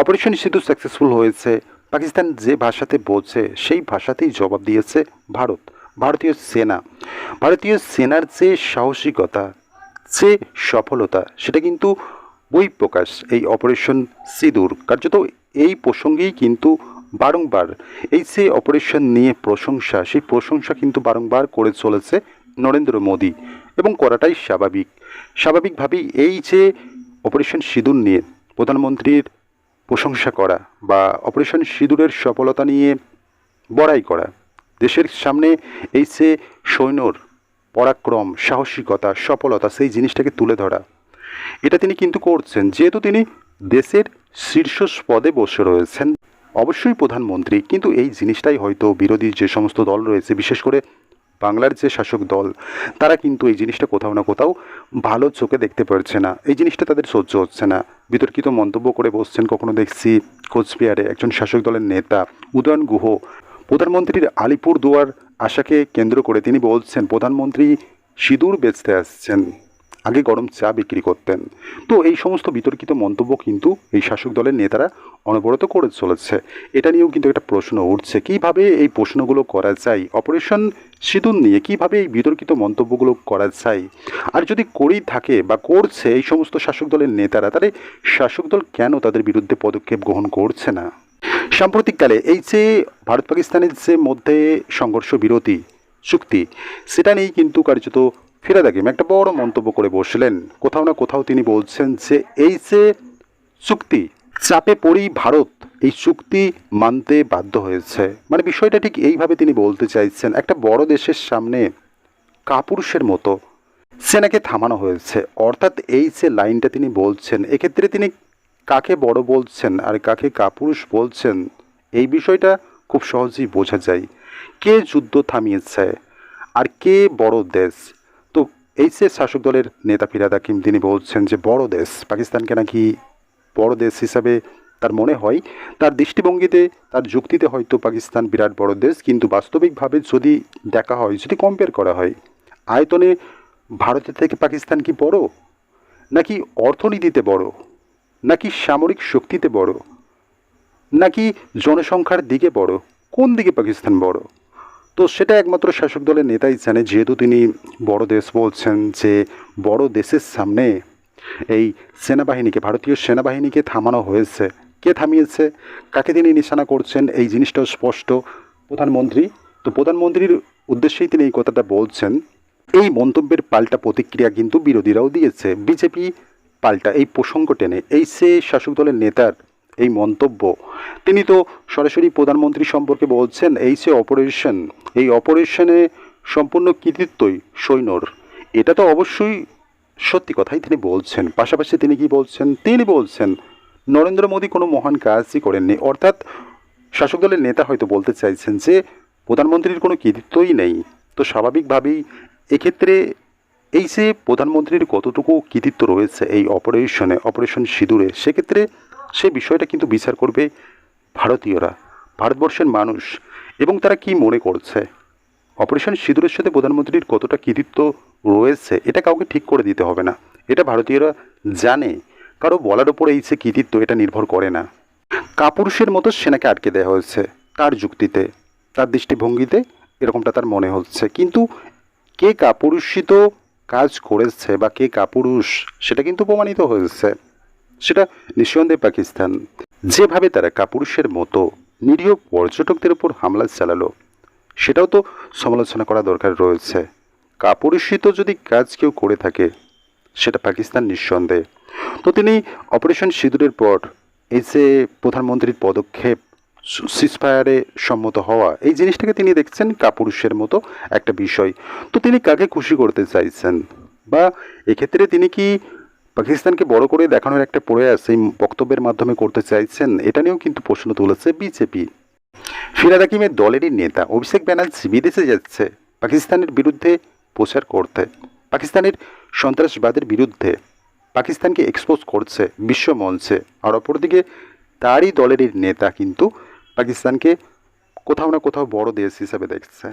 Operation Sidhu successful হয়েছে। পাকিস্তান যে ভাষাতে বলছে, সেই ভাষাতেই জবাব দিয়েছে ভারত, ভারতীয় সেনা। ভারতীয় সেনার যে সাহসিকতা, যে সফলতা, সেটা কিন্তু বই প্রকাশ এই অপারেশন সিঁদুর কার্যত এই প্রসঙ্গেই কিন্তু বারংবার এই যে অপারেশন নিয়ে প্রশংসা, সেই প্রশংসা কিন্তু বারংবার করে চলেছে নরেন্দ্র মোদী এবং করাটাই স্বাভাবিক। স্বাভাবিকভাবেই এই যে অপারেশন সিঁদুর নিয়ে প্রধানমন্ত্রীর প্রশংসা করা বা অপারেশন সিঁদুরের সফলতা নিয়ে বড়াই করা। দেশের সামনে এই সে সৈন্যর পরাক্রম, সাহসিকতা, সফলতা সেই জিনিসটাকে তুলে ধরা। এটা তিনি কিন্তু করছেন, যেহেতু তিনি দেশের শীর্ষ পদে বসে রয়েছেন। অবশ্যই প্রধানমন্ত্রী, কিন্তু এই জিনিসটাই হয়তো বিরোধী যে সমস্ত দল রয়েছে, বিশেষ করে বাংলার যে শাসক দল, তারা কিন্তু এই জিনিসটা কোথাও না কোথাও ভালো চোখে দেখতে পারছে না। এই জিনিসটা তাদের সহ্য হচ্ছে না। বিতর্কিত মন্তব্য করে বসছেন কখনো দেখছি কোচবিহারে একজন শাসক দলের নেতা, উদয়ন গুহ। প্রধানমন্ত্রীর আলিপুর দুয়ার আশাকে কেন্দ্র করে তিনি বলছেন, প্রধানমন্ত্রী সিঁদুর বেচতে আসছেন। আগে গরম চা বিক্রি করতেন। তো এই সমস্ত বিতর্কিত মন্তব্য কিন্তু এই শাসক দলের নেতারা অনবরত করে চলেছে। এটা নিয়েও কিন্তু একটা প্রশ্ন উঠছে, কীভাবে এই প্রশ্নগুলো করা যায়? অপারেশন সিঁদুর নিয়ে কীভাবে এই বিতর্কিত মন্তব্যগুলো করা যায়? আর যদি করেই থাকে বা করছে এই সমস্ত শাসক দলের নেতারা, তাহলে শাসক দল কেন তাদের বিরুদ্ধে পদক্ষেপ গ্রহণ করছে না? সাম্প্রতিককালে এই যে ভারত পাকিস্তানের যে মধ্যে সংঘর্ষ বিরতি চুক্তি, সেটা নিয়েই কিন্তু কার্যত ফিরাদ হাকিম একটা বড় মন্তব্য করে বসলেন। কোথাও না কোথাও তিনি বলছেন যে, এই যে চুক্তি, চাপে পড়েই ভারত এই চুক্তি মানতে বাধ্য হয়েছে। মানে বিষয়টা ঠিক এইভাবে তিনি বলতে চাইছেন, একটা বড় দেশের সামনে কাপুরুষের মতো সেনাকে থামানো হয়েছে। অর্থাৎ এই যে লাইনটা তিনি বলছেন, এক্ষেত্রে তিনি কাকে বড় বলছেন আর কাকে কাপুরুষ বলছেন, এই বিষয়টা খুব সহজেই বোঝা যায়। কে যুদ্ধ থামিয়েছে আর কে বড় দেশ? তো এই যে শাসক দলের নেতা ফিরাদ হাকিম তিনি বলছেন যে বড় দেশ, পাকিস্তানকে নাকি বড় দেশ হিসাবে তার মনে হয়। তার দৃষ্টিভঙ্গিতে, তার যুক্তিতে হয়তো পাকিস্তান বিরাট বড় দেশ, কিন্তু বাস্তবিকভাবে যদি দেখা হয়, যদি কম্পেয়ার করা হয়, আয়তনে ভারতের থেকে পাকিস্তান কি বড়? নাকি অর্থনীতিতে বড়? নাকি সামরিক শক্তিতে বড়? নাকি জনসংখ্যার দিকে বড়? কোন দিকে পাকিস্তান বড়? তো সেটা একমাত্র শাসক দলের নেতাই জানে, যেহেতু তিনি বড় দেশ বলছেন যে বড় দেশের সামনে এই সেনাবাহিনীকে, ভারতীয় সেনাবাহিনীকে থামানো হয়েছে। কে থামিয়েছে? কাকে তিনি নিশানা করছেন? এই জিনিসটাও স্পষ্ট। প্রধানমন্ত্রী, তো প্রধানমন্ত্রীর উদ্দেশ্যেই তিনি এই কথাটা বলছেন। এই মন্তব্যের পাল্টা প্রতিক্রিয়া কিন্তু বিরোধীরাও দিয়েছে। বিজেপি পাল্টা এই প্রসঙ্গ টেনে। এই সে শাসক দলের নেতার এই মন্তব্য। তিনি তো সরাসরি প্রধানমন্ত্রী সম্পর্কে বলছেন, এই সে অপারেশন, এই অপারেশনে সম্পূর্ণ কৃতিত্বই সৈন্যর। এটা তো অবশ্যই সত্যি কথাই তিনি বলছেন। পাশাপাশি তিনি কি বলছেন? তিনি বলছেন, নরেন্দ্র মোদী কোনো মহান কাজই করেননি। অর্থাৎ শাসক দলের নেতা হয়তো বলতে চাইছেন যে, প্রধানমন্ত্রীর কোনো কৃতিত্বই নেই। তো স্বাভাবিকভাবেই এক্ষেত্রে এই যে প্রধানমন্ত্রীর কতটুকু কৃতিত্ব রয়েছে এই অপারেশনে, অপারেশন সিঁদুরে, সেক্ষেত্রে সে বিষয়টা কিন্তু বিচার করবে ভারতীয়রা, ভারতবর্ষের মানুষ। এবং তারা কি মনে করছে? অপারেশন সিঁদুরের সাথে প্রধানমন্ত্রীর কতটা কৃতিত্ব রয়েছে, এটা কাউকে ঠিক করে দিতে হবে না। এটা ভারতীয়রা জানে। কারও বলার ওপরে এই যে কৃতিত্ব, এটা নির্ভর করে না। কাপুরুষের মতো সেনাকে আটকে দেওয়া হয়েছে তার যুক্তিতে, তার দৃষ্টিভঙ্গিতে, এরকমটা তার মনে হচ্ছে। কিন্তু কে কাপুরুষিত কাজ করেছে বা কে কাপুরুষ, সেটা কিন্তু প্রমাণিত হয়েছে। সেটা নিঃসন্দেহে পাকিস্তান। যেভাবে তারা কাপুরুষের মতো নিরীহ পর্যটকদের উপর হামলা চালালো, সেটাও তো সমালোচনা করা দরকার রয়েছে। কাপুরুষিত যদি কাজ কেউ করে থাকে, সেটা পাকিস্তান নিঃসন্দেহে। তো তিনি অপারেশন সিঁদুরের পর এই যে প্রধানমন্ত্রীর পদক্ষেপ সিসফায়ারে সম্মত হওয়া, এই জিনিসটাকে তিনি দেখছেন কাপুরুষের মতো একটা বিষয়। তো তিনি কাকে খুশি করতে চাইছেন? বা এক্ষেত্রে তিনি কি পাকিস্তানকে বড় করে দেখানোর একটা প্রয়াস এই বক্তব্যের মাধ্যমে করতে চাইছেন, এটা নিয়েও কিন্তু প্রশ্ন তুলেছে বিজেপি। ফিরাদ হাকিমের দলেরই নেতা অভিষেক ব্যানার্জি বিদেশে যাচ্ছে, পাকিস্তানের বিরুদ্ধে প্রচার করতে। পাকিস্তানের সন্ত্রাসবাদের বিরুদ্ধে পাকিস্তানকে এক্সপোজ করছে বিশ্ব মঞ্চে, আর অপরদিকে তারই দলেরই নেতা কিন্তু পাকিস্তানকে কোথাও না কোথাও বড় দেশ হিসাবে দেখছে।